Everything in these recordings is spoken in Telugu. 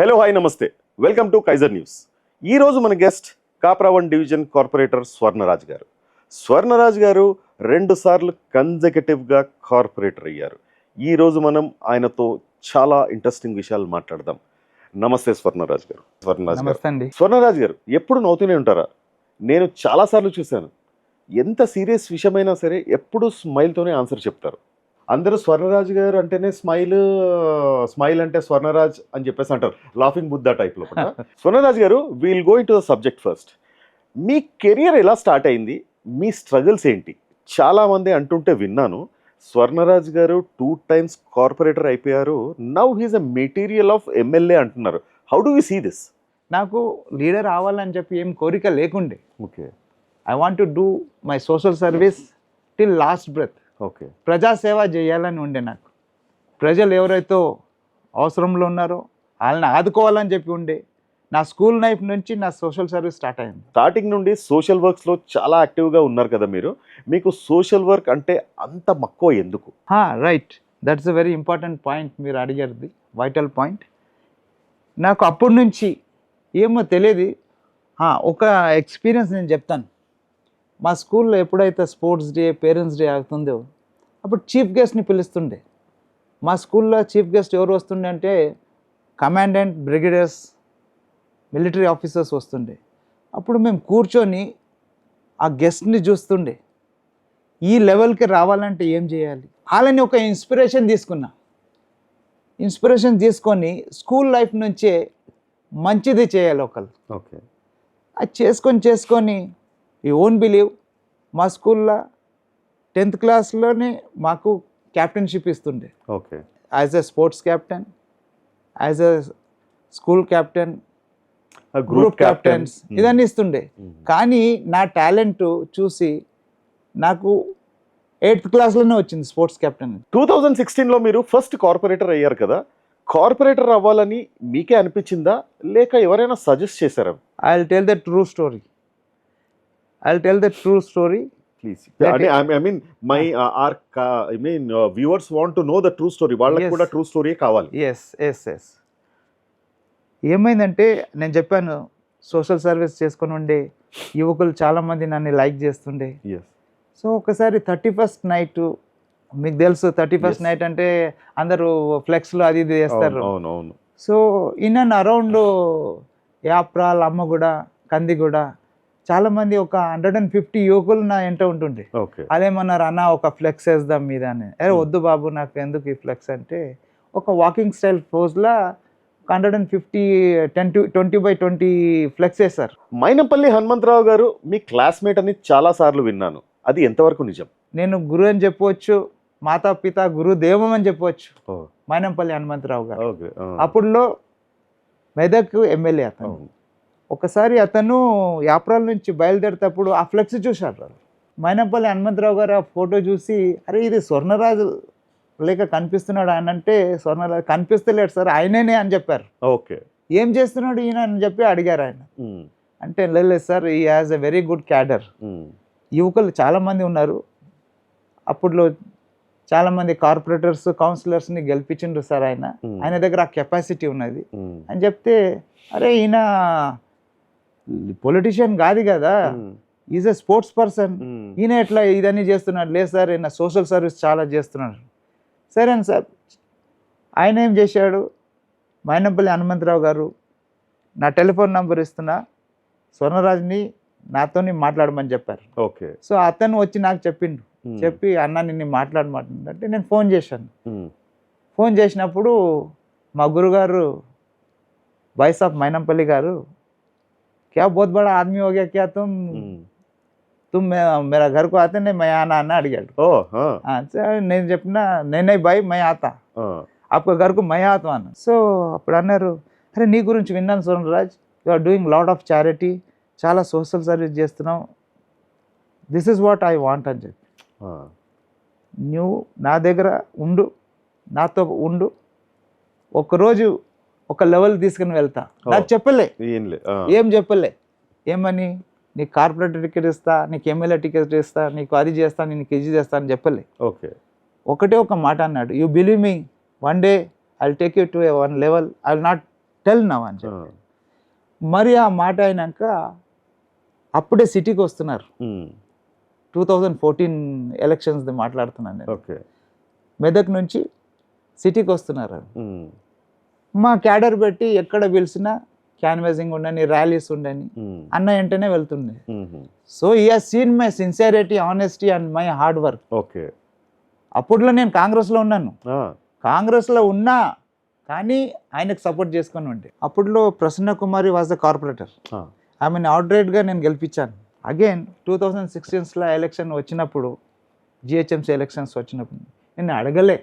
హలో హాయ్ నమస్తే వెల్కమ్ టు కైజర్ న్యూస్ ఈ రోజు మన గెస్ట్ కాప్రావన్ డివిజన్ కార్పొరేటర్ స్వర్ణరాజ్ గారు. స్వర్ణరాజ్ గారు రెండు సార్లు కన్జెకటివ్గా కార్పొరేటర్ అయ్యారు. ఈ రోజు మనం ఆయనతో చాలా ఇంట్రెస్టింగ్ విషయాలు మాట్లాడదాం. నమస్తే స్వర్ణరాజ్ గారు. స్వర్ణరాజ్ గారు. స్వర్ణరాజ్ గారు ఎప్పుడు నవ్వుతూనే ఉంటారా? నేను చాలాసార్లు చూశాను. ఎంత సీరియస్ విషయమైనా సరే ఎప్పుడు స్మైల్తోనే ఆన్సర్ చెప్తారు. అందరూ స్వర్ణరాజ్ గారు అంటేనే స్మైల్ స్మైల్ అంటే స్వర్ణరాజ్ అని చెప్పేసి అంటారు. లాఫింగ్ బుద్ధ టైప్లో Swarnaraj garu we'll going to the subject first me career ఎలా స్టార్ట్ అయింది? మీ స్ట్రగుల్స్ ఏంటి? చాలా మంది అంటుంటే విన్నాను Swarnaraj garu two times corporator అయిపోయారు. Now he's a material of MLA అంటున్నారు. How do we see this నాకు లీడర్ అవ్వాలని చెప్పి ఏం కోరిక లేకుండే. Okay I want to do my social service till last breath okay. ప్రజాసేవ చేయాలని ఉండే నాకు. ప్రజలు ఎవరైతే అవసరంలో ఉన్నారో వాళ్ళని ఆదుకోవాలని చెప్పి ఉండే నా స్కూల్ లైఫ్ నుంచి నా సోషల్ సర్వీస్ స్టార్ట్ అయింది. స్టార్టింగ్ నుండి సోషల్ వర్క్స్లో చాలా యాక్టివ్గా ఉన్నారు కదా మీరు. మీకు సోషల్ వర్క్ అంటే అంత మక్కువ ఎందుకు? Right. That's a very important point మీరు అడిగారు వైటల్ పాయింట్ నాకు అప్పటి నుంచి ఏమో తెలియదు. ఒక ఎక్స్పీరియన్స్ నేను చెప్తాను. మా స్కూల్లో ఎప్పుడైతే స్పోర్ట్స్ డే పేరెంట్స్ డే అవుతుందో అప్పుడు చీఫ్ గెస్ట్ని పిలుస్తుండే. మా స్కూల్లో చీఫ్ గెస్ట్ ఎవరు వస్తుండే అంటే కమాండెంట్ బ్రిగేడియర్స్ మిలిటరీ ఆఫీసర్స్ వస్తుండే. అప్పుడు మేము కూర్చొని ఆ గెస్ట్ని చూస్తుండే. ఈ లెవెల్కి రావాలంటే ఏం చేయాలి? వాళ్ళని ఒక ఇన్స్పిరేషన్ తీసుకున్నా. ఇన్స్పిరేషన్ తీసుకొని స్కూల్ లైఫ్ నుంచే మంచిది చేయాలి ఒకళ్ళు. ఓకే. అది చేసుకొని చేసుకొని ఈ ఓన్ బిలీవ్ మా స్కూల్లో టెన్త్ క్లాస్లోనే మాకు క్యాప్టెన్షిప్ ఇస్తుండే. Okay. As a sports captain as a school captain group captains ఇదన్నీ ఇస్తుండే. కానీ నా టాలెంట్ చూసి నాకు ఎయిత్ క్లాస్లోనే వచ్చింది స్పోర్ట్స్ కెప్టెన్ టూ థౌజండ్ సిక్స్టీన్లో మీరు ఫస్ట్ కార్పొరేటర్ అయ్యారు కదా. కార్పొరేటర్ అవ్వాలని మీకే అనిపించిందా? లేక ఎవరైనా సజెస్ట్ చేశారా? I will tell the true story I will tell the true story please Let I mean my or I mean viewers want to know the true story వాళ్ళకి Yes. కూడా ట్రూ స్టోరీ కావాలి. ఎస్ ఎస్ ఎస్ ఏమైందంటే నేను చెప్పాను సోషల్ సర్వీస్ చేసుకొని ఉండే యువకులు చాలామంది నన్ను లైక్ చేస్తుండే. సో ఒకసారి థర్టీ ఫస్ట్ నైట్ మీకు తెలుసు థర్టీ ఫస్ట్. నైట్ అంటే అందరూ ఫ్లెక్స్లో అది ఇది చేస్తారు. So in and around Yapral Ammaguda Kandiguda చాలామంది ఒక హండ్రెడ్ అండ్ ఫిఫ్టీ యువకులు నా ఎంట ఉంటుండే. అదేమన్నారు అన్న ఒక ఫ్లెక్స్ వేద్దాం మీద అని అరే Hmm. వద్దు బాబు నాకు ఎందుకు ఈ ఫ్లెక్స్ అంటే ఒక walking style పోజ్లా hundred and fifty ten to twenty by twenty flex వేస్తారు మైనంపల్లి హనుమంతరావు గారు మీ క్లాస్మేట్ అని చాలా సార్లు విన్నాను. అది ఎంతవరకు నిజం? నేను గురు అని చెప్పవచ్చు మాతా పిత గురు దేవం అని చెప్పవచ్చు. మైనంపల్లి హనుమంతరావు గారు. అప్పుడులో మెదక్ ఎమ్మెల్యే అతను. ఒకసారి అతను యాప్రాల నుంచి బయలుదేరేటప్పుడు ఆ ఫ్లెక్స్ చూశారు మైనపల్లి హనుమంతరావు గారు ఆ ఫోటో చూసి అరే ఇది స్వర్ణరాజు లేక కనిపిస్తున్నాడు? ఆయన అంటే స్వర్ణరాజు కనిపిస్తలేడు సార్ ఆయననే అని చెప్పారు. ఓకే. ఏం చేస్తున్నాడు ఈయన? అని చెప్పి అడిగారు ఆయన. అంటే లేదు సార్ ఈ has a very good cadre యువకులు చాలామంది ఉన్నారు. అప్పుడులో చాలామంది కార్పొరేటర్స్ కౌన్సిలర్స్ని గెలిపించిండ్రు సార్ ఆయన. ఆయన దగ్గర ఆ కెపాసిటీ ఉన్నది. అని చెప్తే అరే ఈయన పొలిటీషియన్ కాదు కదా. ఈజ్ ఎ స్పోర్ట్స్ పర్సన్ ఈయన ఎట్లా ఇదన్నీ చేస్తున్నాడు? లేదు సార్ ఈయన సోషల్ సర్వీస్ చాలా చేస్తున్నాడు. సరే అని సార్ ఆయన ఏం చేశాడు? మైనంపల్లి హనుమంతరావు గారు నా టెలిఫోన్ నంబర్ ఇస్తున్నా స్వర్ణరాజ్ని నాతోని మాట్లాడమని చెప్పారు. ఓకే. సో అతను వచ్చి నాకు చెప్పిండు. చెప్పి అన్న నిన్ను మాట్లాడమంటుందంటే నేను ఫోన్ చేశాను. ఫోన్ చేసినప్పుడు మా గురుగారు బాయ్స్ ఆఫ్ మైనంపల్లి గారు క్యా బహుత్ బడా ఆదమీ हो गया क्या तुम ఉమ్. तुम मे- मेरा घर को आते नहीं मैं आना అన్న అడిగాడు ఓ ఆ, ఆ, సరే నేను చెప్పిన నేనే బాయ్ మై ఆతా ఆ, आपका घर को मैं आता అన్న సో అప్పుడు అన్నారు అరే నీ గురించి విన్నాను Sonaraj you are doing lot of charity చాలా సోషల్ సర్వీస్ చేస్తున్నావు this is what I want అని చెప్పి ఆ, నువ్వు నా దగ్గర ఉండు నాతో ఉండు ఒకరోజు ఒక లెవెల్ తీసుకుని వెళ్తా. నాకు చెప్పలే. ఏం చెప్పలే. ఏమని? నీకు కార్పొరేటర్ టికెట్ ఇస్తా నీకు ఎమ్మెల్యే టికెట్ ఇస్తా నీకు అది చేస్తా నీకు ఇది చేస్తా అని చెప్పలే. ఓకే. ఒకటే ఒక మాట అన్నాడు. You believe me one day I take you to one level I will not tell now అని చెప్పి. మరి ఆ మాట అయినాక అప్పుడే సిటీకి వస్తున్నారు. టూ థౌజండ్ ఫోర్టీన్ ఎలక్షన్స్ది మాట్లాడుతున్నాను నేను. ఓకే. మెదక్ నుంచి సిటీకి వస్తున్నారు. మా క్యాడర్ పెట్టి ఎక్కడ పిలిచినా క్యాన్వాసింగ్ ఉండని ర్యాలీస్ ఉండని అన్న వెంటనే వెళ్తుండే. సో ఈ scene my sincerity honesty and my hard work okay అప్పట్లో నేను కాంగ్రెస్లో ఉన్నాను. కాంగ్రెస్లో ఉన్నా కానీ ఆయనకు సపోర్ట్ చేసుకొని ఉండే. అప్పట్లో Prasanna Kumari was the corporator ఆమెను అవుట్రేట్గా నేను గెలిపించాను. అగైన్ టూ థౌజండ్ సిక్స్టీన్స్లో ఎలక్షన్ వచ్చినప్పుడు జిహెచ్ఎంసీ ఎలక్షన్స్ వచ్చినప్పుడు నేను అడగలే.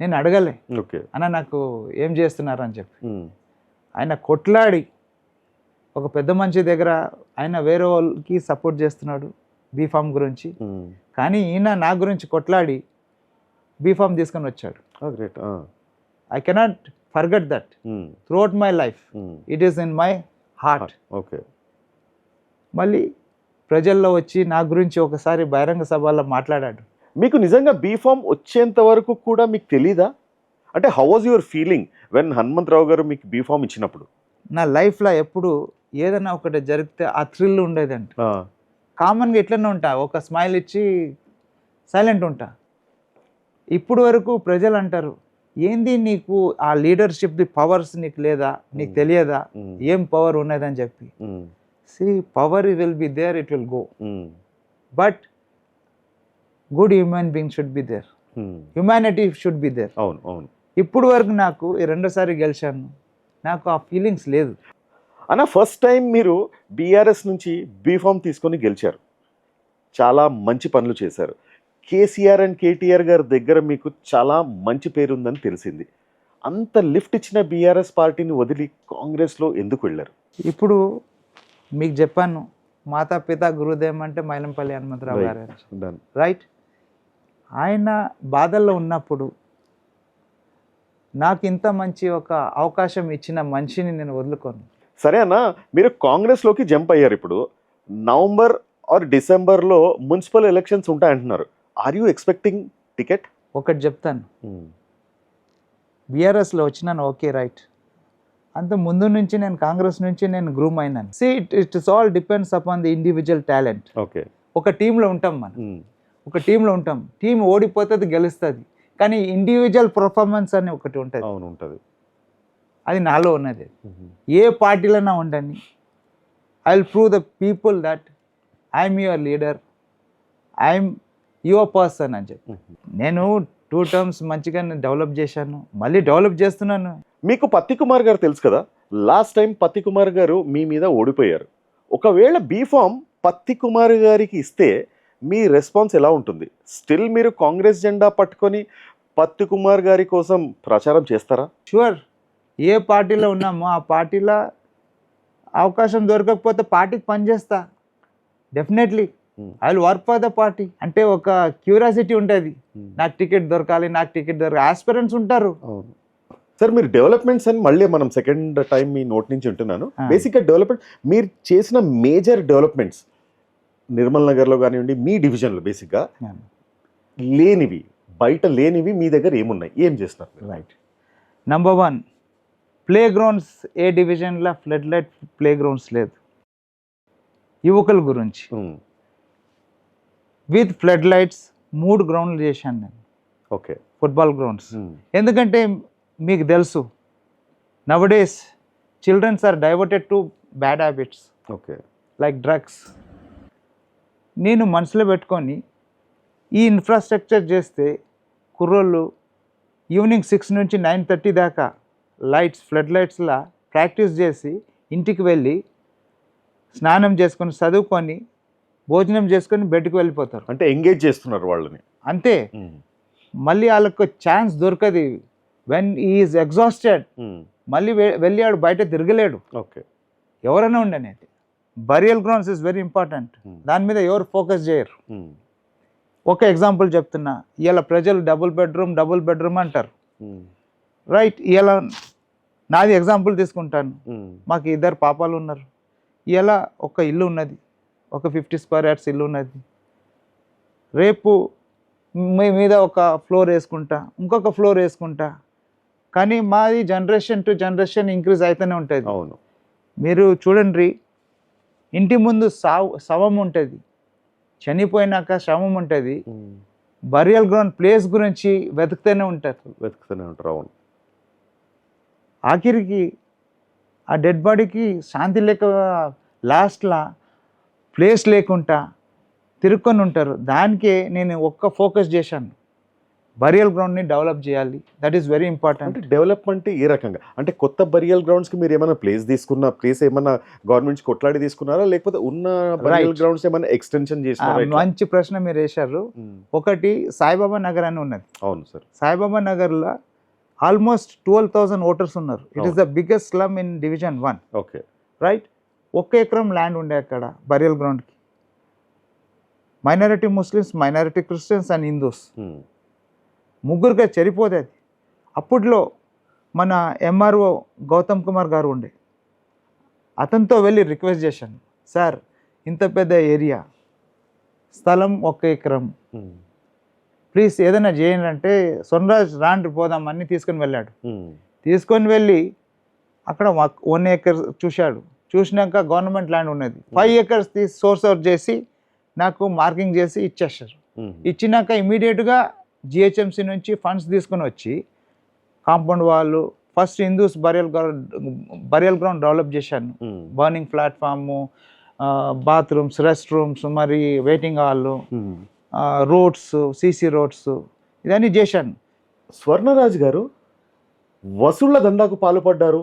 నేను అడగలే. ఓకే. అన్న నాకు ఏం చేస్తున్నారు అని చెప్పి ఆయన కొట్లాడి ఒక పెద్ద మనిషి దగ్గర ఆయన వేరే వాళ్ళకి సపోర్ట్ చేస్తున్నాడు బీఫామ్ గురించి. కానీ ఈయన నా గురించి కొట్లాడి బీఫామ్ తీసుకొని వచ్చాడు. I cannot forget that throughout my life it is in my heart okay. మళ్ళీ ప్రజల్లో వచ్చి నా గురించి ఒకసారి బహిరంగ సభలో మాట్లాడాడు. మీకు నిజంగా బీఫామ్ వచ్చేంత వరకు కూడా మీకు తెలీదా? అంటే how was your feeling when Hanumantharao garu మీకు బీఫామ్ ఇచ్చినప్పుడు? నా లైఫ్లో ఎప్పుడు ఏదైనా ఒకటి జరిగితే ఆ థ్రిల్ ఉండేదంట. కామన్గా ఎట్లనే ఉంటా ఒక స్మైల్ ఇచ్చి సైలెంట్ ఉంటా. ఇప్పుడు వరకు ప్రజలు అంటారు ఏంది నీకు ఆ లీడర్షిప్ది పవర్స్ నీకు లేదా? నీకు తెలియదా? ఏం పవర్ ఉన్నదని చెప్పి. See power will be there it will go but good human being should be there humanity should be there అవును అవును. ఇప్పుడు వరకు నాకు ఈ రెండోసారి గెలిచాను. నాకు ఆ ఫీలింగ్స్ లేదు. అన్న ఫస్ట్ టైం మీరు బీఆర్ఎస్ నుంచి బీఫామ్ తీసుకొని గెలిచారు. చాలా మంచి పనులు చేశారు. కేసీఆర్ అండ్ కేటీఆర్ గారి దగ్గర మీకు చాలా మంచి పేరు ఉందని తెలిసింది. అంత లిఫ్ట్ ఇచ్చిన బీఆర్ఎస్ పార్టీని వదిలి కాంగ్రెస్లో ఎందుకు వెళ్ళారు? ఇప్పుడు మీకు చెప్పాను మాతా పిత గురుదేవం అంటే మైలంపల్లి హనుమంతరావు గారు. రైట్ ఆయన బాధల్లో ఉన్నప్పుడు నాకు ఇంత మంచి ఒక అవకాశం ఇచ్చిన మనిషిని నేను వదులుకోను. సరే అన్న మీరు కాంగ్రెస్లోకి జంప్ అయ్యారు ఇప్పుడు. నవంబర్ ఆర్ డిసెంబర్లో మున్సిపల్ ఎలక్షన్స్ ఉంటాయంటున్నారు. ఆర్ యూ ఎక్స్పెక్టింగ్ టికెట్ ఒకటి చెప్తాను. బీఆర్ఎస్లో వచ్చినాను ఓకే రైట్ అంత ముందు నుంచి నేను కాంగ్రెస్ నుంచి నేను గ్రూమ్ అయినాను. See it it is all depends upon the individual talent okay ఒక టీంలో ఉంటాం మనం. ఒక టీంలో ఉంటాం. టీం ఓడిపోతుంది గెలుస్తుంది. కానీ ఇండివిజువల్ పర్ఫార్మెన్స్ అని ఒకటి ఉంటుంది. అవును ఉంటుంది. అది నాలో ఉన్నది. ఏ పార్టీలైనా ఉండని I will prove the people that I'm your leader I'm your person అని చెప్పి. నేను టూ టర్మ్స్ మంచిగా డెవలప్ చేశాను. మళ్ళీ డెవలప్ చేస్తున్నాను. మీకు పత్తి కుమార్ గారు తెలుసు కదా? లాస్ట్ టైం పత్తి కుమార్ గారు మీ మీద ఓడిపోయారు. ఒకవేళ బీఫామ్ పత్తి కుమార్ గారికి ఇస్తే మీ రెస్పాన్స్ ఎలా ఉంటుంది? స్టిల్ మీరు కాంగ్రెస్ జెండా పట్టుకొని పత్తి కుమార్ గారి కోసం ప్రచారం చేస్తారా? షూర్ ఏ పార్టీలో ఉన్నామో ఆ పార్టీలో అవకాశం దొరకకపోతే పార్టీకి పనిచేస్తా definitely Hmm. I will work for the party అంటే ఒక క్యూరియాసిటీ ఉంటుంది. నాకు టికెట్ దొరకాలి నాకు టికెట్ దొరకాలి. ఆస్పిరెంట్స్ ఉంటారు. సార్ మీరు డెవలప్మెంట్స్ అని మళ్ళీ మనం సెకండ్ టైం మీ నోట్ నుంచి వింటున్నాను. ఆ. బేసిక్గా డెవలప్మెంట్ మీరు చేసిన మేజర్ డెవలప్మెంట్స్ నిర్మల్ నగర్లో కానివ్వండి మీ డివిజన్లో బేసిక్గా లేనివి బయట లేనివి మీ దగ్గర ఏమున్నాయి? ఏం చేస్తున్నారు? Right number one playgrounds ఏ డివిజన్లో ఫ్లడ్ లైట్ ప్లే గ్రౌండ్స్ లేదు. యువకుల గురించి. విత్ ఫ్లడ్ లైట్స్ మూడు గ్రౌండ్లు చేశాను నేను. ఓకే ఫుట్బాల్ గ్రౌండ్స్ ఎందుకంటే మీకు తెలుసు nowadays children are diverted to bad habits okay like drugs నేను మనసులో పెట్టుకొని ఈ ఇన్ఫ్రాస్ట్రక్చర్ చేస్తే కుర్రోళ్ళు ఈవినింగ్ సిక్స్ నుంచి నైన్ థర్టీ దాకా లైట్స్ ఫ్లడ్ లైట్స్లా ప్రాక్టీస్ చేసి ఇంటికి వెళ్ళి స్నానం చేసుకొని చదువుకొని భోజనం చేసుకొని బెడ్కి వెళ్ళిపోతారు. అంటే ఎంగేజ్ చేస్తున్నారు వాళ్ళని. అంతే. మళ్ళీ వాళ్ళకు ఛాన్స్ దొరకదు. వెన్ ఈజ్ ఎగ్జాస్టెడ్ మళ్ళీ వెళ్ళి ఆడు బయట తిరగలేడు. ఓకే. ఎవరైనా ఉండనేది burial grounds is very important దాని మీద ఎవరు ఫోకస్ చేయరు. ఉమ్, ఒక ఎగ్జాంపుల్ చెప్తున్నా. ఇవాళ ప్రజలు డబుల్ బెడ్రూమ్ డబుల్ బెడ్రూమ్ అంటారు. రైట్ ఇవాళ నాది ఎగ్జాంపుల్ తీసుకుంటాను. ఉమ్, మాకు ఇద్దరు పాపాలు ఉన్నారు. ఇవాళ ఒక ఇల్లు ఉన్నది. ఒక ఫిఫ్టీ స్క్వేర్ యార్డ్స్ ఇల్లు ఉన్నది. రేపు మీ మీద ఒక ఫ్లోర్ వేసుకుంటా. ఇంకొక ఫ్లోర్ వేసుకుంటా. కానీ మాది జనరేషన్ టు జనరేషన్ ఇంక్రీజ్ అవుతూనే ఉంటుంది. అవును. మీరు చూడండి ఇంటి ముందు సావు శవం ఉంటుంది. చనిపోయినాక శవం ఉంటుంది. బరియల్ గ్రౌండ్ ప్లేస్ గురించి వెతుకుతూనే ఉంటారు. వెతుకుతూనే ఉంటారు అవును. ఆఖరికి ఆ డెడ్ బాడీకి శాంతి లేక లాస్ట్లా ప్లేస్ లేకుండా తిరుక్కొని ఉంటారు. దానికే నేను ఒక్క ఫోకస్ చేశాను. బరియల్ గ్రౌండ్ని డెవలప్ చేయాలి. దట్ ఈస్ వెరీ ఇంపార్టెంట్ అంటే డెవలప్మెంట్ ఏ రకంగా? అంటే కొత్త బరియల్ గ్రౌండ్స్కి మీరు ఏమైనా ప్లేస్ తీసుకున్న ప్లేస్ ఏమైనా గవర్నమెంట్ కొట్లాడి తీసుకున్నారా? లేకపోతే ఉన్న బరియల్. గ్రౌండ్స్ ఏమైనా ఎక్స్టెన్షన్ చేసినారా? మంచి ప్రశ్న మీరు వేశారు. ఉమ్, ఒకటి సాయిబాబా నగర్ అని ఉన్నది. అవును సార్. సాయిబాబా నగర్లో ఆల్మోస్ట్ ట్వెల్వ్ థౌసండ్ ఓటర్స్ ఉన్నారు. It is the biggest slum in division one okay. Right ఒక్క ఎకరం ల్యాండ్ ఉండే అక్కడ బరియల్ గ్రౌండ్కి minority Muslims minority Christians and Hindus ముగ్గురుగా చెరిపోతే అది. అప్పట్లో మన ఎంఆర్ఓ గౌతమ్ కుమార్ గారు ఉండే. అతనితో వెళ్ళి రిక్వెస్ట్ చేశాను సార్ ఇంత పెద్ద ఏరియా స్థలం ఒక్క ఎకరం. ప్లీజ్ ఏదైనా చేయండి అంటే సొన్రాజ్ రాండి పోదాం అన్ని తీసుకొని వెళ్ళాడు. తీసుకొని వెళ్ళి అక్కడ వన్ ఏకర్ చూశాడు. చూసినాక గవర్నమెంట్ ల్యాండ్ ఉన్నది. ఫైవ్ ఏకర్స్ తీసి సోర్స్ అవుట్ చేసి నాకు మార్కింగ్ చేసి ఇచ్చేసారు ఉమ్, ఇచ్చినాక ఇమీడియట్గా జిహెచ్ఎంసీ నుంచి ఫండ్స్ తీసుకొని వచ్చి కాంపౌండ్ వాళ్ళు first Hindus burial ground burial ground develop చేశాను ఉమ్, burning platform bathrooms rest rooms మరి వెయిటింగ్ హాళ్ళు ఉమ్. రోడ్స్ సీసీ రోడ్స్ ఇదన్నీ చేశాను స్వర్ణరాజ్ గారు వసూళ్ళ దందాకు పాల్పడ్డారు.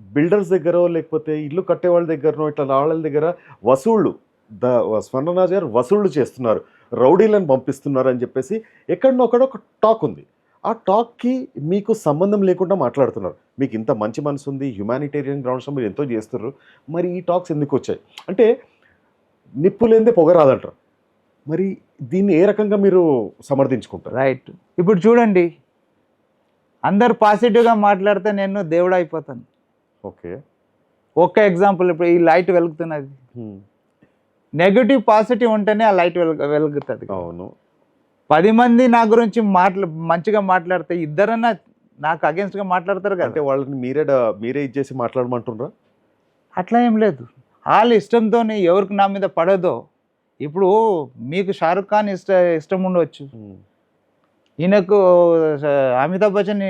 బిల్డర్స్ దగ్గర లేకపోతే ఇల్లు కట్టే వాళ్ళ దగ్గరనో ఇట్లా వాళ్ళ దగ్గర వసూళ్ళు ద స్వర్ణరాజు గారు వసూళ్ళు చేస్తున్నారు. రౌడీలను పంపిస్తున్నారు అని చెప్పేసి ఎక్కడనో అక్కడ ఒక టాక్ ఉంది. ఆ టాక్కి మీకు సంబంధం లేకుండా మాట్లాడుతున్నారు. మీకు ఇంత మంచి మనసు ఉంది హ్యుమానిటేరియన్ గ్రౌండ్స్లో మీరు ఎంతో చేస్తున్నారు. మరి ఈ టాక్స్ ఎందుకు వచ్చాయి? అంటే నిప్పు లేనిదే పొగ రాదంటారు. మరి దీన్ని ఏ రకంగా మీరు సమర్థించుకుంటారు? రైట్ ఇప్పుడు చూడండి. అందరు పాజిటివ్గా మాట్లాడితే నేను దేవుడు అయిపోతాను. ఓకే. ఒక్క ఎగ్జాంపుల్ ఇప్పుడు ఈ లైట్ వెలుగుతున్నది. నెగటివ్ పాజిటివ్ ఉంటేనే ఆ లైట్ వెలుగు వెలుగుతుంది. అవును. పది మంది నా గురించి మాట్లా మంచిగా మాట్లాడితే ఇద్దరన్నా నాకు అగేన్స్ట్గా మాట్లాడతారు కదా. అంటే వాళ్ళని మీరే మీరే ఇచ్చేసి మాట్లాడమంటున్నారా అట్లా ఏం లేదు. వాళ్ళ ఇష్టంతో ఎవరికి నా మీద పడదో ఇప్పుడు మీకు షారుఖ్ ఖాన్ ఇష్ట ఇష్టం ఉండవచ్చు ఈయనకు అమితాబ్ బచ్చన్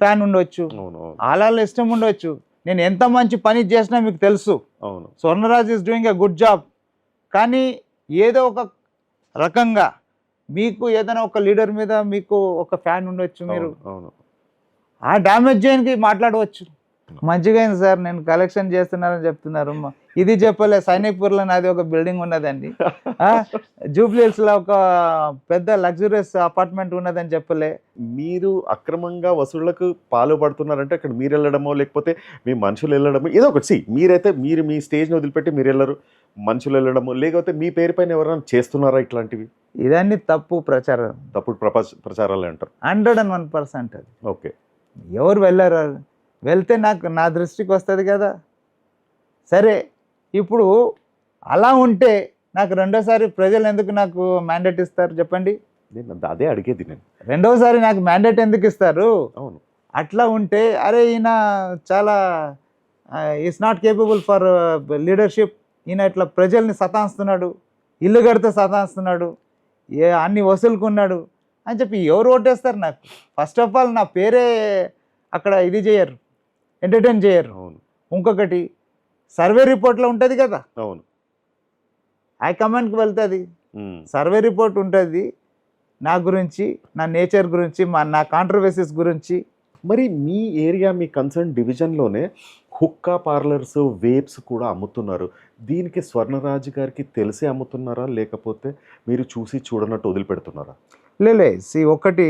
ఫ్యాన్ అవును వాళ్ళ ఇష్టం ఉండొచ్చు. నేను ఎంత మంచి పని చేసినా మీకు తెలుసు. అవును. Swarnaraj is doing a good job కానీ ఏదో ఒక రకంగా మీకు ఏదైనా ఒక లీడర్ మీద మీకు ఒక ఫ్యాన్ ఉండొచ్చు మీరు. ఆ డ్యామేజ్ చేయడానికి మాట్లాడవచ్చు. మంచిగా అయింది సార్ నేను కలెక్షన్ చేస్తున్నారని చెప్తున్నారు. ఇది చెప్పలే సైనిక్పూర్లో నాది ఒక బిల్డింగ్ ఉన్నదండి. జూబ్లీహిల్స్లో ఒక పెద్ద లగ్జరియస్ అపార్ట్మెంట్ ఉన్నదని చెప్పలే. మీరు అక్రమంగా వసూళ్ళకు పాల్పడుతున్నారంటే అక్కడ మీరు వెళ్ళడమో లేకపోతే మీ మనుషులు వెళ్ళడమో ఏదో ఒకటి సి మీరైతే మీరు మీ స్టేజ్ని వదిలిపెట్టి మీరు వెళ్ళరు మనుషులు వెళ్ళడమో లేకపోతే మీ పేరు పైన ఎవరైనా చేస్తున్నారా ఇట్లాంటివి? ఇదన్నీ తప్పు ప్రచారం. తప్పుడు ప్రపంచ ప్రచారాలు అంటారు. హండ్రెడ్ అండ్ వన్ పర్సెంట్ అది. ఓకే. ఎవరు వెళ్ళారు వెళ్తే నాకు నా దృష్టికి వస్తుంది కదా. సరే ఇప్పుడు అలా ఉంటే నాకు రెండోసారి ప్రజలు ఎందుకు నాకు మ్యాండేట్ ఇస్తారు చెప్పండి? నేను అదే అడిగేది నేను. రెండోసారి నాకు మ్యాండేట్ ఎందుకు ఇస్తారు? అవును. అట్లా ఉంటే అరే ఈయన చాలా is not capable for leadership ఈయన ఇట్లా ప్రజల్ని సతాయిస్తున్నాడు. ఇల్లు కడితే సతాయిస్తున్నాడు. ఏ అన్ని వసూలుకున్నాడు. అని చెప్పి ఎవరు ఓటేస్తారు నాకు? ఫస్ట్ ఆఫ్ ఆల్ నా పేరే అక్కడ ఇది చేయరు. ఎంటర్టైన్ చేయరు. అవును. ఇంకొకటి సర్వే రిపోర్ట్లో ఉంటుంది కదా. అవును. హైకమాండ్కి వెళ్తుంది. సర్వే రిపోర్ట్ ఉంటుంది. నా గురించి నా నేచర్ గురించి మా నా కాంట్రవర్సీస్ గురించి. మరి మీ ఏరియా మీ కన్సర్న్ డివిజన్లోనే హుక్కా పార్లర్స్ వేప్స్ కూడా అమ్ముతున్నారు. దీనికి స్వర్ణరాజు గారికి తెలిసే అమ్ముతున్నారా? లేకపోతే మీరు చూసి చూడనట్టు వదిలిపెడుతున్నారా? లేలే సి ఒకటి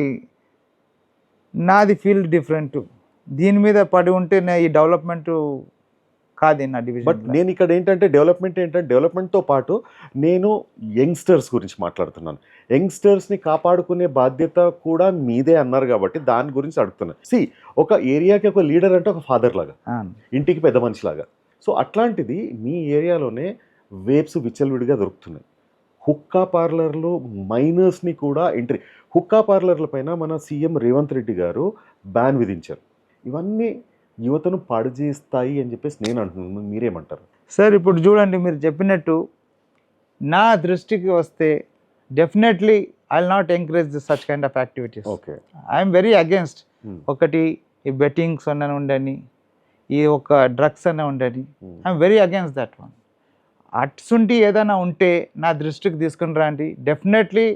నాది ఫీల్డ్ డిఫరెంట్. దీని మీద పడి ఉంటే ఈ డెవలప్మెంట్ కాదు నా బట్ డివిజన్ నేను ఇక్కడ ఏంటంటే డెవలప్మెంట్ ఏంటంటే డెవలప్మెంట్తో పాటు నేను యంగ్స్టర్స్ గురించి మాట్లాడుతున్నాను. యంగ్స్టర్స్ని కాపాడుకునే బాధ్యత కూడా మీదే అన్నారు కాబట్టి దాని గురించి అడుగుతున్నాను సి ఒక ఏరియాకి ఒక లీడర్ అంటే ఒక ఫాదర్ లాగా ఇంటికి పెద్ద మనిషిలాగా. సో అట్లాంటిది మీ ఏరియాలోనే వేప్స్ విచ్చలవిడిగా దొరుకుతున్నాయి. హుక్కా పార్లర్లో మైనర్స్ని కూడా ఎంట్రీ హుక్కా పార్లర్ల పైన మన సీఎం రేవంత్ రెడ్డి గారు బ్యాన్ విధించారు. ఇవన్నీ యువతను పాడు చేస్తాయి అని చెప్పేసి నేను అంటున్నాను. మీరేమంటారు? సార్ ఇప్పుడు చూడండి మీరు చెప్పినట్టు నా దృష్టికి వస్తే definitely I not encourage such kind of activities. Okay. I'm very against. ఒకటి ఈ బెట్టింగ్స్ అన్న ఉండని ఈ ఒక డ్రగ్స్ అన్న ఉండని. I'm very against that one. అట్సుంటి ఏదైనా ఉంటే నా దృష్టికి తీసుకుని రండి. డెఫినెట్లీ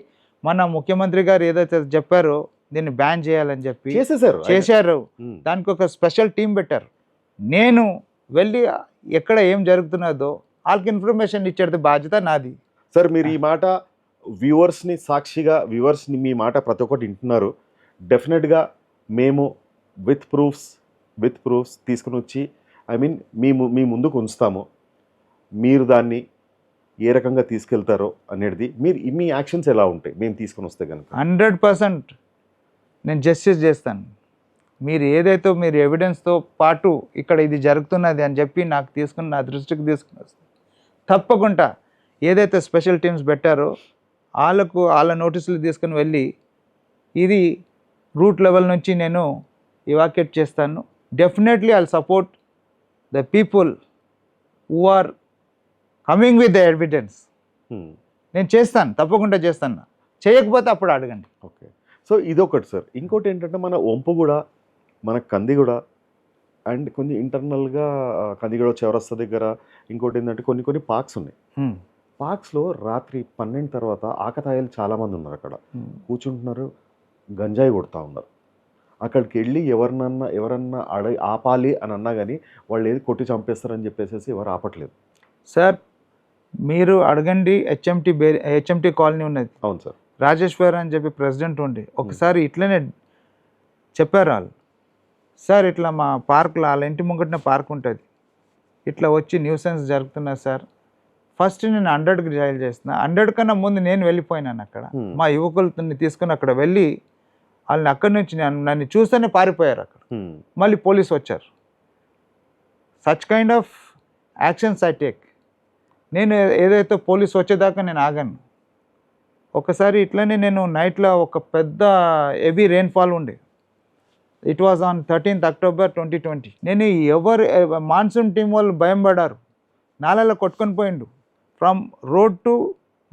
మన ముఖ్యమంత్రి గారు ఏదైతే చెప్పారో దీన్ని బ్యాన్ చేయాలని చెప్పి చేసేసారు చేశారు. దానికి ఒక స్పెషల్ టీం పెట్టారు. నేను వెళ్ళి ఎక్కడ ఏం జరుగుతున్నదో వాళ్ళకి ఇన్ఫర్మేషన్ ఇచ్చేది బాధ్యత నాది. సార్ మీరు ఈ మాట వ్యూవర్స్ని సాక్షిగా వ్యూవర్స్ని మీ మాట ప్రతి ఒక్కటి వింటున్నారు. డెఫినెట్గా మేము విత్ ప్రూఫ్స్ విత్ ప్రూఫ్స్ తీసుకుని వచ్చి ఐ మీన్ మీ ము- మీ ముందుకు ఉంచుతాము. మీరు దాన్ని ఏ రకంగా తీసుకెళ్తారో అనేది మీరు మీ యాక్షన్స్ ఎలా ఉంటాయి? మేము తీసుకుని వస్తే కనుక. హండ్రెడ్ పర్సెంట్ నేను జస్టిస్ చేస్తాను. మీరు ఏదైతే మీరు ఎవిడెన్స్తో పాటు ఇక్కడ ఇది జరుగుతున్నది అని చెప్పి నాకు తీసుకుని నా దృష్టికి తీసుకుని తప్పకుండా ఏదైతే స్పెషల్ టీమ్స్ పెట్టారో వాళ్ళకు వాళ్ళ నోటీసులు తీసుకుని వెళ్ళి ఇది రూట్ లెవెల్ నుంచి నేను ఇవాక్యుయేట్ చేస్తాను. Definitely I support the people who are coming with the evidence. నేను చేస్తాను తప్పకుండా చేస్తాను. చేయకపోతే అప్పుడు అడగండి. ఓకే సో ఇదొకటి సార్. ఇంకోటి ఏంటంటే మన ఒంపు కూడా మన కందిగూడ అండ్ కొంచెం ఇంటర్నల్గా కందిగూడ చౌరస్తా దగ్గర ఇంకోటి ఏంటంటే కొన్ని కొన్ని పార్క్స్ ఉన్నాయి. పార్క్స్లో రాత్రి పన్నెండు తర్వాత ఆకతాయిలు చాలామంది ఉన్నారు అక్కడ. కూర్చుంటున్నారు గంజాయి కొడతా ఉన్నారు. అక్కడికి వెళ్ళి ఎవరినన్నా ఎవరన్నా అడ ఆపాలి అని అన్నా కానీ వాళ్ళు ఏది కొట్టి చంపేస్తారని చెప్పేసి ఎవరు ఆపట్లేదు. సార్ మీరు అడగండి హెచ్ఎంటి బే హెచ్ఎంటి కాలనీ ఉన్నది. అవును సార్. రాజేశ్వర్ అని చెప్పి ప్రెసిడెంట్ ఉండే ఒకసారి ఇట్లనే చెప్పారు వాళ్ళు. సార్ ఇట్లా మా పార్క్లో వాళ్ళ ఇంటి ముంగటిన పార్క్ ఉంటుంది. ఇట్లా వచ్చి న్యూసెన్స్ జరుగుతున్నది సార్. ఫస్ట్ నేను హండ్రెడ్కి జాయిల్ చేస్తున్నా. హండ్రెడ్ కన్నా ముందు నేను వెళ్ళిపోయినాను అక్కడ. మా యువకులతో తీసుకుని అక్కడ వెళ్ళి వాళ్ళని అక్కడి నుంచి నన్ను నన్ను చూస్తేనే పారిపోయారు అక్కడ. మళ్ళీ పోలీస్ వచ్చారు. Such kind of actions I take నేను ఏదైతే పోలీస్ వచ్చేదాకా నేను ఆగాను. ఒకసారి ఇట్లనే నేను నైట్లో ఒక పెద్ద హెవీ రెయిన్ఫాల్ ఉండే. It was on thirteenth October twenty twenty నేను ఎవరు మాన్సూన్ టీం వాళ్ళు భయం పడారు. నాలలో కొట్టుకొని పోయిండు. From road to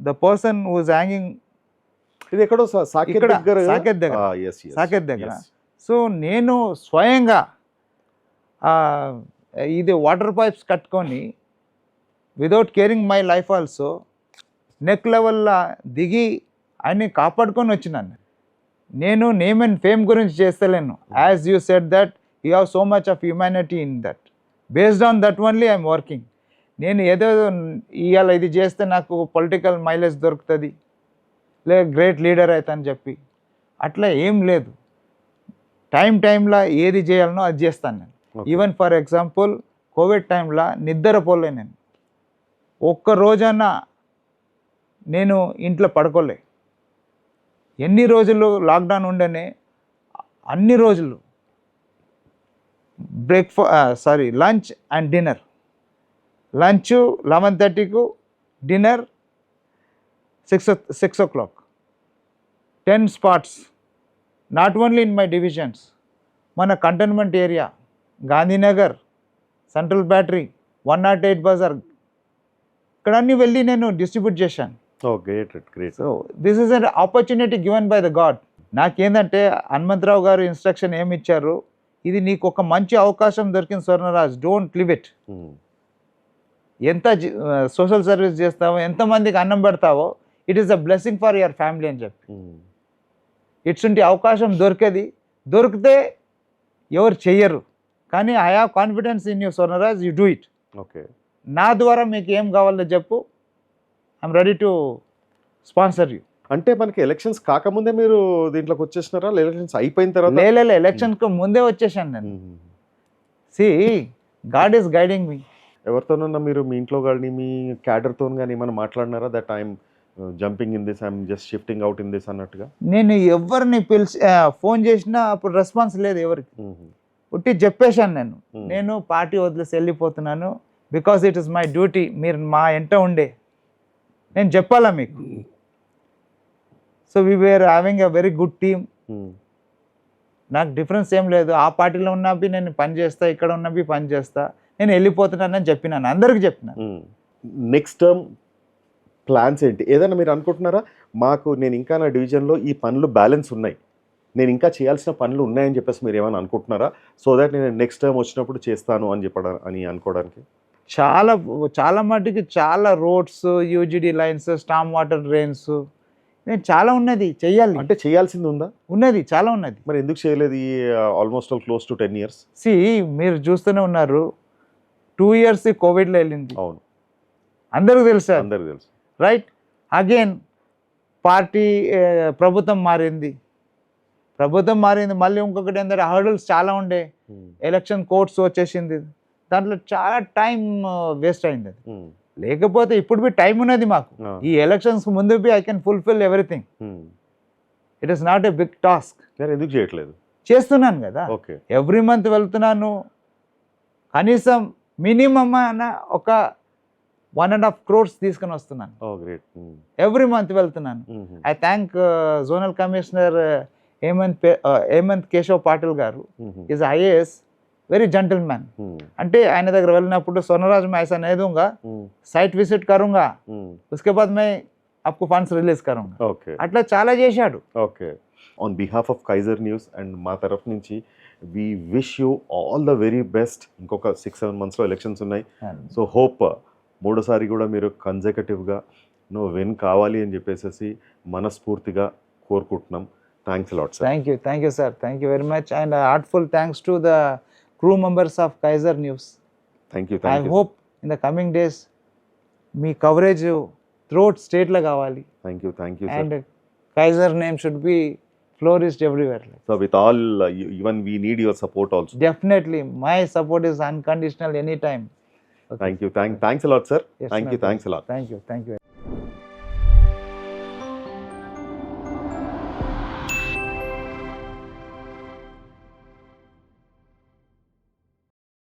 the person who's hanging ఇది ఎక్కడో సాకేత్ దగ్గర సాకేత్ దగ్గర. Yes, yes, సాకేత్ దగ్గర. సో నేను స్వయంగా ఇది వాటర్ పైప్స్ కట్టుకొని without caring my life also neck లెవెల్లో దిగి ఆయన్ని కాపాడుకొని వచ్చినాను నేను నేమ్ అండ్ ఫేమ్ గురించి చేస్తలేను. As you said that you have so much of humanity in that based on that only I'm working నేను ఏదో ఇవాళ ఇది చేస్తే నాకు పొలిటికల్ మైలేజ్ దొరుకుతుంది. లే గ్రేట్ లీడర్ అవుతా అని చెప్పి. అట్లా ఏం లేదు. టైం టైంలో ఏది చేయాలనో అది చేస్తాను నేను. ఈవెన్ ఫర్ ఎగ్జాంపుల్ కోవిడ్ టైంలో నిద్రపోలే నేను. ఒక్క రోజన్నా నేను ఇంట్లో పడుకోలే. ఎన్ని రోజులు లాక్డౌన్ ఉండనే అన్ని రోజులు breakfast sorry lunch and dinner. Lunch eleven థర్టీకు dinner six six o'clock. Ten spots. Not only in my divisions. మన containment area Gandhinagar central battery one not eight Bazar. ఇక్కడ అన్ని వెళ్ళి నేను డిస్ట్రిబ్యూట్ చేశాను. Oh, great, great. So this is an opportunity given by the god నాకేందంటే Hanumantharao గారు ఇన్స్ట్రక్షన్ ఏమి ఇచ్చారు ఇది నీకు ఒక మంచి అవకాశం దొరికింది స్వర్ణరాజ్. Don't leave it. ఎంత సోషల్ సర్వీస్ చేస్తావో ఎంతమందికి అన్నం పెడతావో it is a blessing for your family అని చెప్పి. Hmm. ఇట్సుంటి అవకాశం దొరికేది. దొరికితే ఎవరు చెయ్యరు. కానీ I have confidence in you Swarnaraj. You do it Okay. నా ద్వారా మీకు ఏం కావాలో చెప్పు. I'm ready to sponsor you. అంటే మనకి ఎలక్షన్స్ కాకముందే మీరు దీంట్లోకి వచ్చేసినారా? ఎలక్షన్స్ అయిపోయిన తర్వాత? లేలే ఎలక్షన్కి ముందే వచ్చేసాను నేను. See God is guiding me ఎవరితోనన్నా మీరు మీ ఇంట్లో కానీ మీ క్యాడర్తో కానీ ఏమైనా మాట్లాడినారా? That I'm jumping in this I'm just shifting out in this అన్నట్టుగా? నేను ఎవరిని పిలిచి ఫోన్ చేసినా అప్పుడు రెస్పాన్స్ లేదు ఎవరికి. ఉట్టి చెప్పేశాను నేను. నేను పార్టీ వదిలేసి వెళ్ళిపోతున్నాను. Because it is my duty మీరు మా ఎంట ఉండే. నేను చెప్పాలా మీకు? So we were having a very good team. నాకు డిఫరెన్స్ ఏం లేదు. ఆ పార్టీలో ఉన్నవి నేను పని చేస్తా ఇక్కడ ఉన్నవి పని చేస్తా. నేను వెళ్ళిపోతున్నానని చెప్పినాను. అందరికి చెప్పినాను. నెక్స్ట్ టర్మ్ ప్లాన్స్ ఏంటి? ఏదైనా మీరు అనుకుంటున్నారా? మాకు నేను ఇంకా నా డివిజన్లో ఈ పనులు బ్యాలెన్స్ ఉన్నాయి. నేను ఇంకా చేయాల్సిన పనులు ఉన్నాయని చెప్పేసి మీరు ఏమైనా అనుకుంటున్నారా? సో దాట్ నేను నెక్స్ట్ టైం వచ్చినప్పుడు చేస్తాను అని చెప్పడం అని అనుకోవడానికి. చాలా చాలా మటుకు చాలా roads UGD lines storm water drains నేను చాలా ఉన్నది చెయ్యాలి. అంటే చేయాల్సింది ఉందా? ఉన్నది చాలా ఉన్నది. మరి ఎందుకు చేయలేదు ఈ almost all close to ten years see మీరు చూస్తూనే ఉన్నారు టూ ఇయర్స్ కోవిడ్లో వెళ్ళింది. అవును. అందరికీ తెలుసు అందరికి తెలుసు. రైట్ అగైన్ పార్టీ ప్రభుత్వం మారింది. ప్రభుత్వం మారింది మళ్ళీ ఇంకొకటి ఏంటంటే హర్డల్స్ చాలా ఉండే. Hmm. ఎలక్షన్ కోర్ట్స్ వచ్చేసింది. దాంట్లో చాలా టైం వేస్ట్ అయింది అది. లేకపోతే ఇప్పుడు బి టైం ఉన్నది మాకు. ఈ ఎలక్షన్స్ ముందు be I can fulfil everything. It is not a big task. ఎందుకు చేయట్లేదు? చేస్తున్నాను కదా. ఓకే. ఎవ్రీ మంత్ వెళ్తున్నాను. కనీసం మినిమం అన్న ఒక వన్ అండ్ హాఫ్ క్రోర్స్ తీసుకొని వస్తున్నాను. Oh great. ఎవ్రీ మంత్ వెళ్తున్నాను. I thank zonal commissioner Hemant Hemant Keshav Patil గారు is IAS. Very gentleman అంటే ఆయన దగ్గర వెళ్ళినప్పుడు స్వర్ణరాజ్ మే ఐసా సైట్ విజిట్ కరుంగా hmm. ఉస్కే బాద్ మే అప్పు ఫండ్స్ రిలీజ్ కరుంగా. అట్లా చాలా చేశాడు. Okay on behalf of Kaizer news and మా తరఫు నుంచి we wish you all the very best ఇంకొక సిక్స్ సెవెన్ మంత్స్లో ఎలక్షన్స్ ఉన్నాయి. Hmm. సో హోప్ మూడోసారి కూడా మీరు కన్జర్కటివ్గా నువ్వు విన్ కావాలి అని చెప్పేసి మనస్ఫూర్తిగా కోరుకుంటున్నాం. Thanks lot sir thank you thank you sir thank you very much and heartful thanks to the crew members of Kaizer news thank you I thank you hope in the coming days me coverage throughout స్టేట్లో కావాలి thank you thank you sir and Kaizer name should be flourished everywhere so with all even we need your support also definitely my support is unconditional any time thank you thank thanks lot sir thank you thanks lot thank you thank you